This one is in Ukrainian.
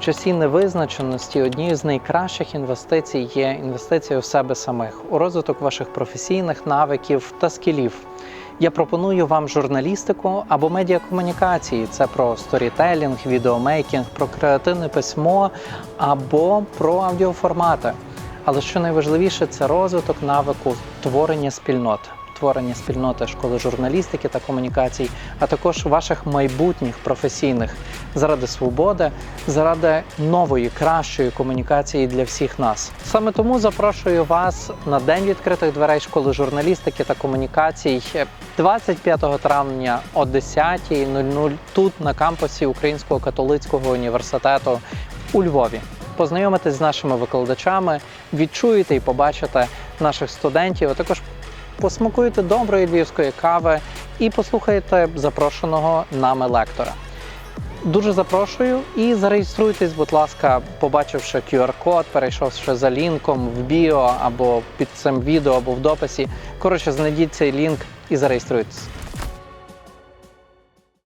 В часі невизначеності однією з найкращих інвестицій є інвестиція в себе самих, у розвиток ваших професійних навиків та скілів. Я пропоную вам журналістику або медіакомунікації. Це про сторітелінг, відеомейкінг, про креативне письмо або про аудіоформати. Але що найважливіше, це розвиток навику творення спільнот, творення спільноти школи журналістики та комунікацій, а також ваших майбутніх професійних заради свободи, заради нової, кращої комунікації для всіх нас. Саме тому запрошую вас на день відкритих дверей школи журналістики та комунікацій 25 травня о 10.00 тут на кампусі Українського католицького університету у Львові. Познайомитись з нашими викладачами, відчуєте і побачите наших студентів, а також посмакуєте доброї львівської кави і послухаєте запрошеного нами лектора. Дуже запрошую і зареєструйтесь, будь ласка, побачивши QR-код, перейшовши за лінком в біо або під цим відео, або в дописі. Коротше, знайдіть цей лінк і зареєструйтесь.